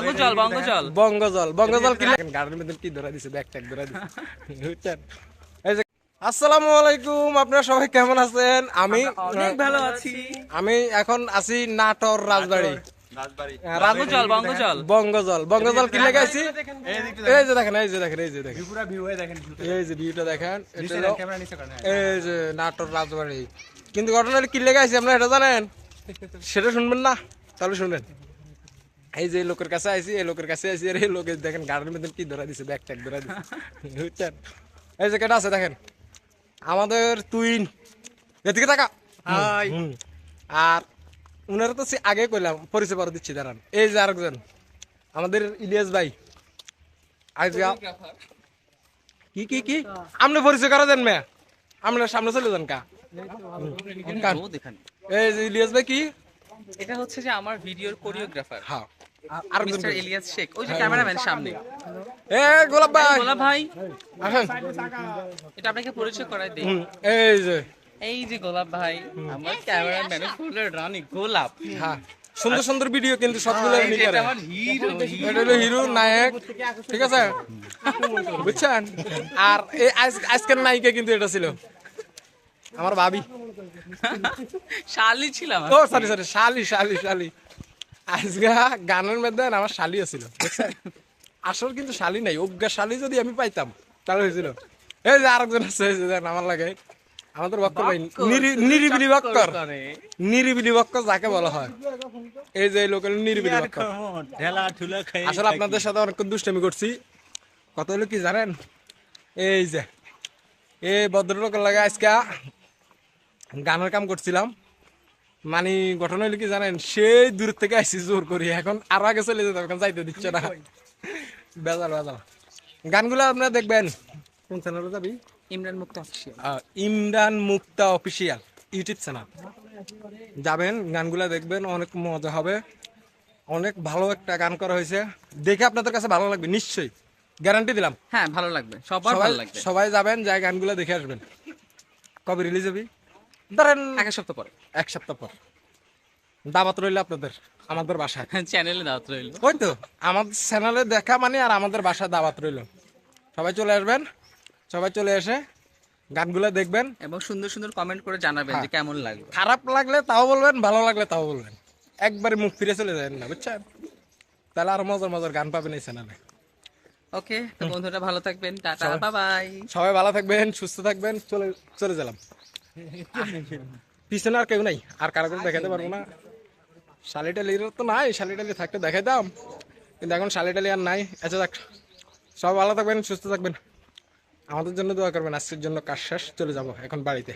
রাঙ্গুজল বঙ্গজল। বঙ্গজল বঙ্গজল কি গাড়ির মধ্যে কি ধরা দিছে? ব্যাগ ট্যাগ ধরা দিছে। বুঝছেন? আসসালামু আলাইকুম আপনারা সবাই কেমন আছেন? আমি অনেক ভালো আছি। আমি এখন আছি নাটোর রাজবাড়ি। বঙ্গজল বঙ্গজল। বঙ্গজল কি লেগাইছি এই যে দেখেন এই যে দেখেন এই যে দেখেন। এই যে ভিউটা দেখেন এই যে নাটোর রাজবাড়ি। কিন্তু ঘটনাটা কি লেগাইছি আপনারা এটা জানেন? সেটা শুনবেন না? তাহলে শুনেন এই যে লোকের কাছে আইছি এই লোকের কাছে আইছি আর এই লোকের দেখেন গাড়ির মধ্যে কি ধরা দিছে ব্যাগ ট্যাগ ধরা দিছে। বুঝছেন এই যে কেটা আছে দেখেন? আমাদের তুইন এদিকে টাকা আর উনারা তো সে আগে কইলাম পরিচয় পরে দিচ্ছি দাঁড়ান। এই যে আরেকজন আমাদের ইলিয়াস ভাই। আজকে কি কি কি? আপনি পরিচয় করা দেন মেয়ে। আমরা সামনে চলে যান কা। এই যে ইলিয়াস ভাই কি? এটা হচ্ছে যে আমার ভিডিওর কোরিওগ্রাফার হ্যাঁ। আর মিস্টার ইলিয়াস শেখ ওই যে ক্যামেরাম্যান সামনে। এ গোলাপ ভাই। গোলাপ ভাই। আসেন। এটা আপনাকে পরিচয় করাই দেই। এই যে। এই যে গোলাপ ভাই আমার ক্যামেরাম্যান ফুলের রানী গোলাপ। হ্যাঁ সুন্দর সুন্দর ভিডিও কিন্তু সবগুলো উনি যে এটা আমার হিরো এটা হলো হিরো নায়ক ঠিক আছে? বুঝছেন? আর এই আজকের নায়িকা কিন্তু এটা ছিল। আমার ভাবি। শালি ছিলাম ও সরি সরি শালি শালি শালি। আজকে গানের মধ্যে আমার শালি ছিল বুঝছেন আসল কিন্তু শালি নাই অজ্ঞা শালি যদি আমি পাইতাম তাহলে হয়েছিল এই যে আরেকজন আছে আমার লাগে। আমাদের বক্কর ভাই নিরিবিলি বক্কর। নিরিবিলি বক্কর যাকে বলা হয়। এই যে লোকের নিরিবিলি বক্কর। ঢেলা ঠুলা খাই আসলে আপনাদের সাথে অনেকক্ষণ দুষ্টামি করছি। কত হলো কি জানেন? এই যে এই ভদ্রলোকের লাগে আজকে গানের কাম করছিলাম। মানে ঘটনা কি জানেন? সেই দূর থেকে আইসি জোর করি। এখন আরও আগে চলে যেতে এখন যাইতে দিচ্ছে না। বেজাল বেজাল। গানগুলো আপনারা দেখবেন। কোন চ্যানেলে যাবি? Imran Mukta official Imran Mukta official YouTube channel যাবেন গানগুলা দেখবেন অনেক মজা হবে। অনেক ভালো একটা গান করা হয়েছে। দেখে আপনাদের কাছে ভালো লাগবে নিশ্চয়ই। গ্যারান্টি দিলাম। হ্যাঁ ভালো লাগবে। সবার সবাই ভালো লাগবে। সবাই যাবেন যাই গানগুলো দেখে আসবেন। কবে রিলিজ হবে? ধরেন এক সপ্তাহ পরে। এক সপ্তাহ পর। রইল আপনাদের আমাদের বাসায়। চ্যানেলে দাওয়াত রইল। ওই তো আমাদের চ্যানেলে দেখা মানে আর আমাদের বাসায় দাওয়াত রইল। সবাই চলে আসবেন সবাই চলে এসে গানগুলো দেখবেন। এবং সুন্দর সুন্দর কমেন্ট করে জানাবেন যে কেমন লাগল। খারাপ লাগলে তাও বলবেন ভালো লাগলে তাও বলবেন। একবারে মুখ ফিরে চলে যাবেন না বুঝছেন? তাহলে আর মজার মজার গান পাবেন এই চ্যানেলে ওকে তো বন্ধুরা ভালো থাকবেন টাটা বাই বাই সবাই ভালো থাকবেন সুস্থ থাকবেন চলে চলে গেলাম। পিছনে আর কেউ নাই। আর কারও করে দেখাতে পারব না। শালি শালিটালির তো নাই, শালিটালি থাকতে দেখাই দাম কিন্তু এখন শালি শালিটালি আর নাই। আচ্ছা দেখ সব ভালো থাকবেন, সুস্থ থাকবেন। আমাদের জন্য দোয়া করবেন, আজকের জন্য কাজ শেষ, চলে যাব এখন বাড়িতে।